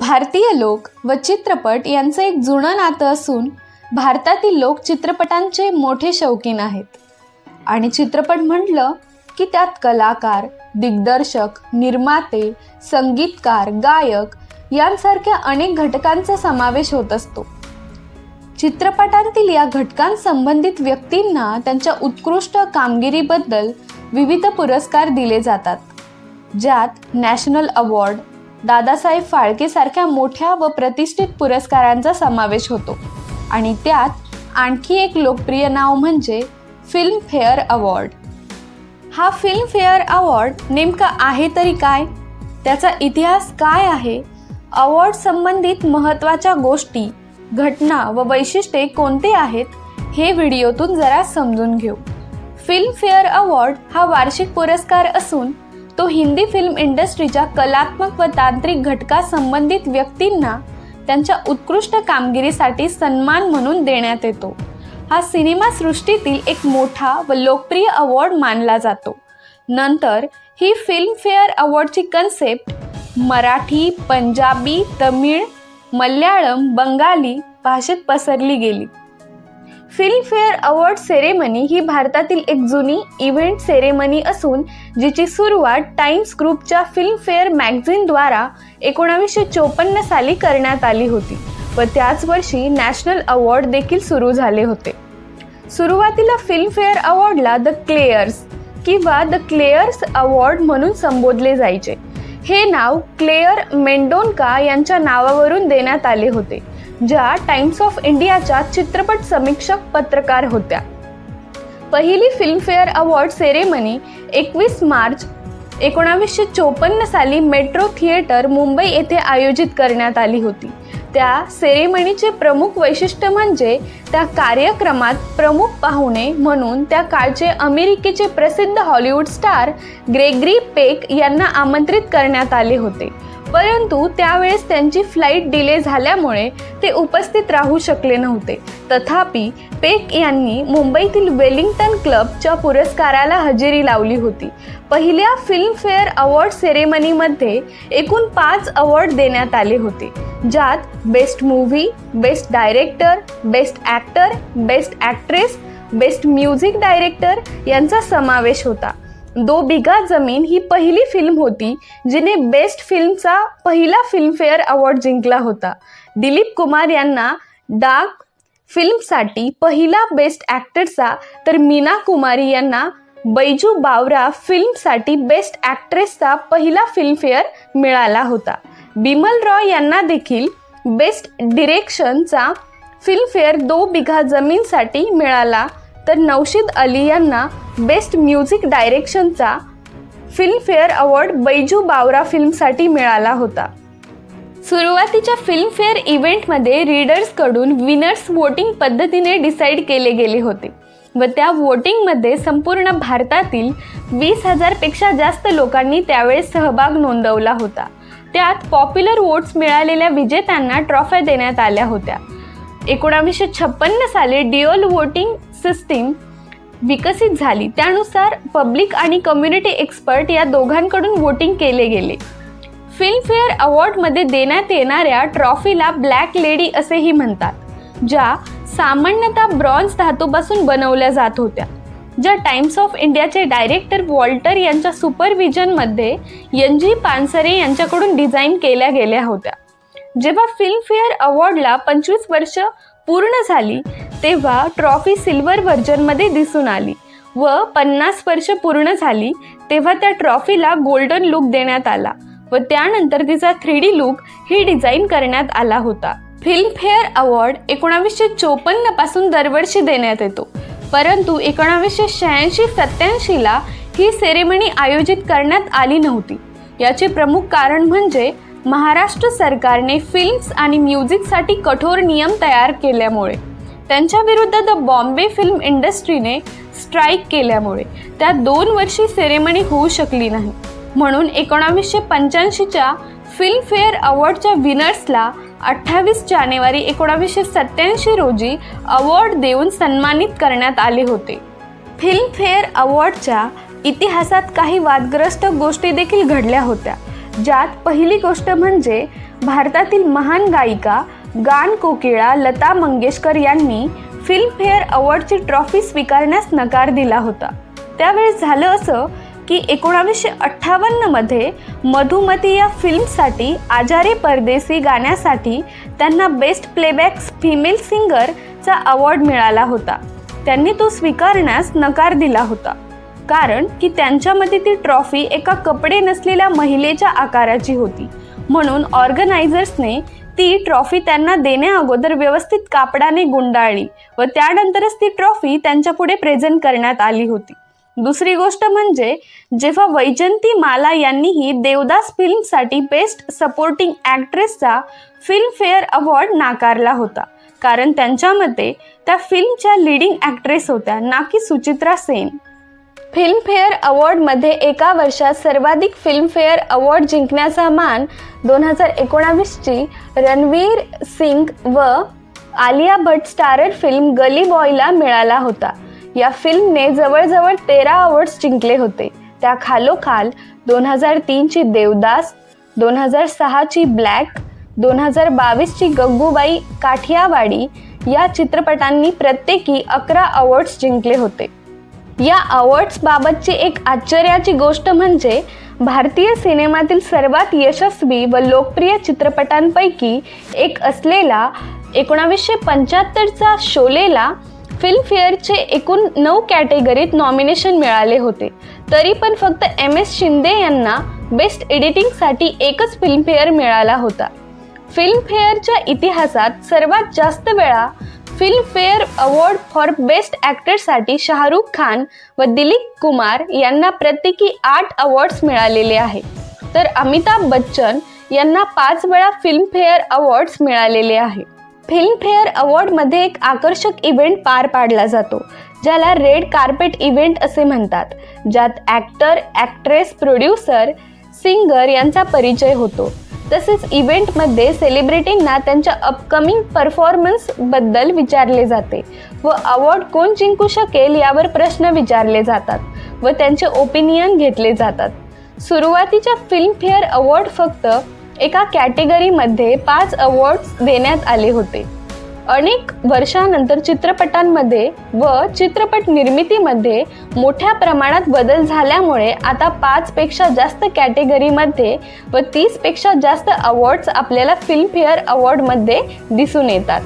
भारतीय लोक व चित्रपट यांचं एक जुनं नातं असून भारतातील लोक चित्रपटांचे मोठे शौकीन आहेत. आणि चित्रपट म्हटलं की त्यात कलाकार दिग्दर्शक निर्माते संगीतकार गायक यांसारख्या अनेक घटकांचा समावेश होत असतो. चित्रपटांतील या घटकांसंबंधित व्यक्तींना त्यांच्या उत्कृष्ट कामगिरीबद्दल विविध पुरस्कार दिले जातात ज्यात नॅशनल अवॉर्ड दादासाहेब फाळके सारख्या मोठ्या व प्रतिष्ठित पुरस्कारांचा समावेश होतो. आणि त्यात आणखी एक लोकप्रिय नाव म्हणजे फिल्मफेअर अवॉर्ड. हा फिल्मफेअर अवॉर्ड नेमका आहे तरी काय? त्याचा इतिहास काय आहे? अवॉर्ड संबंधित महत्त्वाच्या गोष्टी घटना व वैशिष्ट्ये कोणते आहेत? हे व्हिडिओतून जरा समजून घेऊ. फिल्मफेअर अवॉर्ड हा वार्षिक पुरस्कार असून तो हिंदी फिल्म इंडस्ट्रीच्या कलात्मक व तांत्रिक घटकासंबंधित व्यक्तींना त्यांच्या उत्कृष्ट कामगिरीसाठी सन्मान म्हणून देण्यात येतो. हा सिनेमासृष्टीतील एक मोठा व लोकप्रिय अवॉर्ड मानला जातो. नंतर ही फिल्मफेअर अवॉर्डची कन्सेप्ट मराठी पंजाबी तमिळ मल्याळम बंगाली भाषेत पसरली गेली. फिल्मफेअर अवॉर्ड सेरेमनी ही भारतातील एक जुनी इव्हेंट सेरेमनी असून जिची सुरुवात टाइम्स ग्रुपच्या फिल्मफेअर मॅगझिनद्वारा एकोणावीसशे चोपन्न साली करण्यात आली होती व त्याच वर्षी नॅशनल अवॉर्ड देखील सुरू झाले होते. सुरुवातीला फिल्मफेअर अवॉर्डला द क्लेअर्स किंवा द क्लेअर्स अवॉर्ड म्हणून संबोधले जायचे. हे नाव क्लेअर मेंडोनका यांच्या नावावरून देण्यात आले होते. ज्या टाइम्स ऑफ इंडियाच्या चित्रपट समीक्षक पत्रकार होत्या. पहिली फिल्मफेअर अवॉर्ड सेरेमनी एकवीस मार्च एकोणावीसशे चोपन्न साली मेट्रो थिएटर मुंबई येथे आयोजित करण्यात आली होती. त्या सेरेमनीचे प्रमुख वैशिष्ट्य म्हणजे त्या कार्यक्रमात प्रमुख पाहुणे म्हणून त्या काळचे अमेरिकेचे प्रसिद्ध हॉलिवूड स्टार ग्रेगरी पेक यांना आमंत्रित करण्यात आले होते. परंतु त्यावेळेस त्यांची फ्लाईट डिले झाल्यामुळे ते उपस्थित राहू शकले नव्हते. तथापि पेक यांनी मुंबईतील वेलिंग्टन क्लबच्या पुरस्काराला हजेरी लावली होती. पहिल्या फिल्मफेअर अवॉर्ड सेरेमनीमध्ये एकूण पाच अवॉर्ड देण्यात आले होते ज्यात best movie best director best actor best actress best music director यांचा समावेश होता. दो बिघा जमीन ही पहिली फिल्म होती जिने बेस्ट फिल्मचा पहिला फिल्मफेअर अवॉर्ड जिंकला होता. दिलीप कुमार यांना डार्क फिल्मसाठी पहिला बेस्ट ॲक्टरचा तर मीना कुमारी यांना बैजू बावरा फिल्मसाठी बेस्ट ॲक्ट्रेसचा पहिला फिल्मफेअर मिळाला होता. बिमल रॉय यांना देखील बेस्ट डिरेक्शनचा फिल्मफेअर दो बिघा जमीनसाठी मिळाला तर नौशीद अली यांना बेस्ट म्युझिक डायरेक्शनचा फिल्मफेअर अवॉर्ड बैजू बावरा फिल्मसाठी मिळाला होता. सुरुवातीच्या फिल्मफेअर इव्हेंटमध्ये रीडर्सकडून विनर्स वोटिंग पद्धतीने डिसाईड केले गेले होते व त्या वोटिंगमध्ये संपूर्ण भारतातील वीस हजारपेक्षा जास्त लोकांनी त्यावेळेस सहभाग नोंदवला होता. त्यात पॉप्युलर वोट्स मिळालेल्या विजेत्यांना ट्रॉफ्या देण्यात आल्या होत्या. एकोणावीसशे छप्पन्न साली डिओल वोटिंग सिस्टीम विकसित झाली. त्यानुसार पब्लिक आणि कम्युनिटी एक्सपर्ट या दोघांकडून वोटिंग केले गेले. फिल्मफेअर अवॉर्डमध्ये देण्यात येणाऱ्या ट्रॉफीला ब्लॅक लेडी असेही म्हणतात ज्या सामान्यतः ब्रॉन्झ धातूपासून बनवल्या जात होत्या. ज्या टाइम्स ऑफ इंडियाचे डायरेक्टर वॉल्टर यांच्या सुपरविजनमध्ये एन जी पानसरे यांच्याकडून डिझाईन केल्या गेल्या होत्या. जेव्हा फिल्मफेअर अवॉर्डला पंचवीस वर्ष पूर्ण झाली तेव्हा ट्रॉफी सिल्वर व्हर्जनमध्ये दिसून आली व पन्नास वर्ष पूर्ण झाली तेव्हा त्या ट्रॉफीला गोल्डन लुक देण्यात आला व त्यानंतर तिचा थ्री डी लुक ही डिझाईन करण्यात आला होता. फिल्मफेअर अवॉर्ड एकोणावीसशे चोपन्नपासून दरवर्षी देण्यात येतो. परंतु एकोणावीसशे शहाऐंशी सत्याऐंशीला ही सेरेमनी आयोजित करण्यात आली नव्हती. याचे प्रमुख कारण म्हणजे महाराष्ट्र सरकारने फिल्म्स आणि म्युझिकसाठी कठोर नियम तयार केल्यामुळे. त्यांच्याविरुद्ध द बॉम्बे फिल्म इंडस्ट्रीने स्ट्राईक केल्यामुळे त्या दोन वर्षी सेरेमनी होऊ शकली नाही. म्हणून एकोणावीसशे पंच्याऐंशीच्या फिल्मफेअर अवॉर्डच्या विनर्सला अठ्ठावीस जानेवारी एकोणावीसशे सत्याऐंशी रोजी अवॉर्ड देऊन सन्मानित करण्यात आले होते. फिल्मफेअर अवॉर्डच्या इतिहासात काही वादग्रस्त गोष्टी देखील घडल्या होत्या. ज्यात पहिली गोष्ट म्हणजे भारतातील महान गायिका गान कोकिळा लता मंगेशकर यांनी फिल्मफेअर अवॉर्डची ट्रॉफी स्वीकारण्यास नकार दिला होता. त्यावेळेस झालं असं की एकोणावीसशे अठ्ठावन्नमध्ये मधुमती या फिल्मसाठी आजारी परदेसी गाण्यासाठी त्यांना बेस्ट प्लेबॅक फिमेल सिंगरचा अवॉर्ड मिळाला होता. त्यांनी तो स्वीकारण्यास नकार दिला होता. कारण की त्यांच्यामध्ये ती ट्रॉफी एका कपडे नसलेल्या महिलेच्या आकाराची होती. म्हणून ऑर्गनायझर्सने ती ट्रॉफी त्यांना देण्याअगोदर व्यवस्थित कापडाने गुंडाळली व त्यानंतरच ती ट्रॉफी त्यांच्या पुढे प्रेझेंट करण्यात आली होती. दुसरी गोष्ट म्हणजे जेव्हा वैजंती माला यांनीही देवदास फिल्मसाठी बेस्ट सपोर्टिंग ॲक्ट्रेसचा फिल्मफेअर अवॉर्ड नाकारला होता कारण त्यांच्या मते त्या फिल्मच्या लिडिंग ॲक्ट्रेस होत्या ना की सुचित्रा सेन. फिल्मफेअर अवॉर्डमध्ये एका वर्षात सर्वाधिक फिल्मफेअर अवॉर्ड जिंकण्याचा मान दोन हजार एकोणावीसची रणवीर सिंग व आलिया भट स्टारर फिल्म गली बॉयला मिळाला होता. या फिल्मने जवळजवळ तेरा अवॉर्ड्स जिंकले होते. त्या खालोखाल दोन हजार तीनची देवदास दोन हजार सहाची ब्लॅक दोन हजार बावीसची गग्गूबाई काठियावाडी या चित्रपटांनी प्रत्येकी अकरा अवॉर्ड्स जिंकले होते. या अवॉर्ड्सबाबतची एक आश्चर्याची गोष्ट म्हणजे भारतीय सिनेमातील सर्वात यशस्वी व लोकप्रिय चित्रपटांपैकी एक असलेला एकोणावीसशे पंच्याहत्तरचा शोलेला फिल्मफेअरचे एकूण नऊ कॅटेगरीत नॉमिनेशन मिळाले होते. तरी पण फक्त एम एस शिंदे यांना बेस्ट एडिटिंगसाठी एकच फिल्मफेअर मिळाला होता. फिल्मफेअरच्या इतिहासात सर्वात जास्त वेळा फिल्मफेअर अवॉर्ड फॉर बेस्ट ॲक्टरसाठी शाहरुख खान व दिलीप कुमार यांना प्रत्येकी आठ अवॉर्ड्स मिळालेले आहे तर अमिताभ बच्चन यांना पाच वेळा फिल्मफेअर अवॉर्ड्स मिळालेले आहे फिल्मफेअर अवॉर्डमध्ये एक आकर्षक इव्हेंट पार पाडला जातो ज्याला रेड कार्पेट इव्हेंट असे म्हणतात ज्यात ॲक्टर ॲक्ट्रेस प्रोड्युसर सिंगर यांचा परिचय होतो. तसेच इव्हेंटमध्ये सेलिब्रिटींना त्यांच्या अपकमिंग परफॉर्मन्सबद्दल विचारले जाते व अवॉर्ड कोण जिंकू शकेल यावर प्रश्न विचारले जातात व त्यांचे ओपिनियन घेतले जातात. सुरुवातीच्या फिल्मफेअर अवॉर्ड फक्त एका कॅटेगरीमध्ये पाच अवॉर्ड्स देण्यात आले होते. अनेक वर्षानंतर चित्रपटांमध्ये व चित्रपट निर्मितीमध्ये मोठ्या प्रमाणात बदल झाल्यामुळे आता पाचपेक्षा जास्त कॅटेगरीमध्ये व तीसपेक्षा जास्त अवॉर्ड्स आपल्याला फिल्मफेअर अवॉर्डमध्ये दिसून येतात.